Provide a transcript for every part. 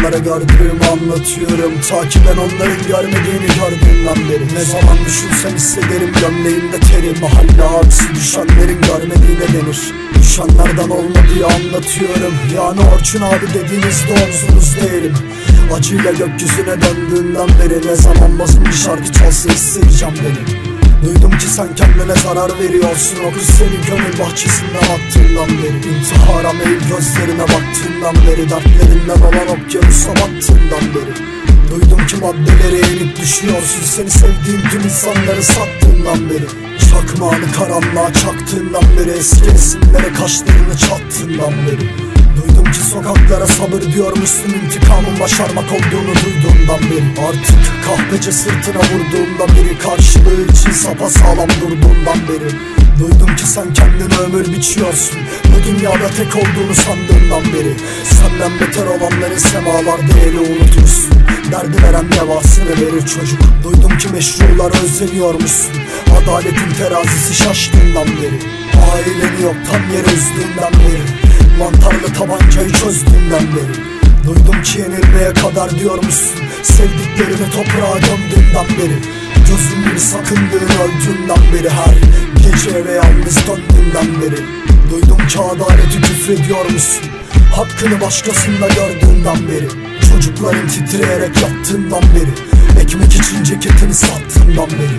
onlara gördüğümü anlatıyorum. Ta ki ben onların görmediğini gördüğümden beri. Ne zaman düşünsem hissederim gömleğimde teri. Mahalle abisi düşenlerin görmediğine denir. Düşenlerden olmadığı anlatıyorum. Yani Orçun abi dediğinizde omzunuz değilim. Acıyla gökyüzüne döndüğünden beri Ne zaman basın bir şarkı çalsa hissedeceğim beni Duydum ki sen kendine zarar veriyorsun. O kız senin gönül bahçesinden attığından beri İntihara meyil gözlerine baktığından beri Dertlerinden olan okyanusa battığından beri. Duydum ki maddelere eğilip düşüyorsun Seni sevdiğin tüm insanları sattığından beri. Çakmağını karanlığa çaktığından beri Eski resimlere kaşlarını çattığından beri Duydum ki sokaklara sabır diyormuşsun. İntikamın başarmak olduğunu duyduğumdan beri Artık kahpece sırtına vurduğumdan beri Karşılığı için sapasağlam durduğundan beri. Duydum ki sen kendine ömür biçiyorsun. Bu dünyada tek olduğunu sandığından beri. Senden beter olanların semalarda eli unutursun. Derdi veren devasını verir çocuk. Duydum ki meşrulara özleniyormuşsun. Adaletin terazisi şaştığından beri. Aileni yoktan yere üzdüğünden beri Mantarlı tabancayı çözdüğünden beri Duydum ki yenilmeye kadar diyormuşsun. Sevdiklerini toprağa gömdüğünden beri. Gözümün sakındığın öldüğünden beri Her gece eve yalnız döndüğünden beri. Duydum ki adaleti küfrediyormuşsun. Hakkını başkasında gördüğünden beri. Çocukların titreyerek yattığından beri. Ekmek için ceketini sattığından beri.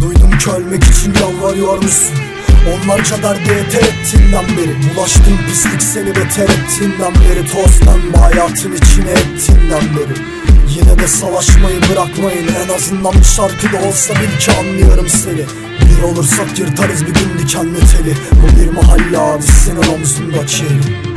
Duydum ki ölmek için yalvarıyormuşsun Onlarca derdi yeter ettiğinden beri Bulaştığın pislik seni beter ettiğinden beri Tozlanma hayatın içine ettiğinden beri Yine de savaşmayı bırakmayın En azından bir şarkıda olsa bil ki anlıyorum seni Bir olursak yırtarız bir gün dikenli teli Bu bir mahalle abisinin omzundaki eli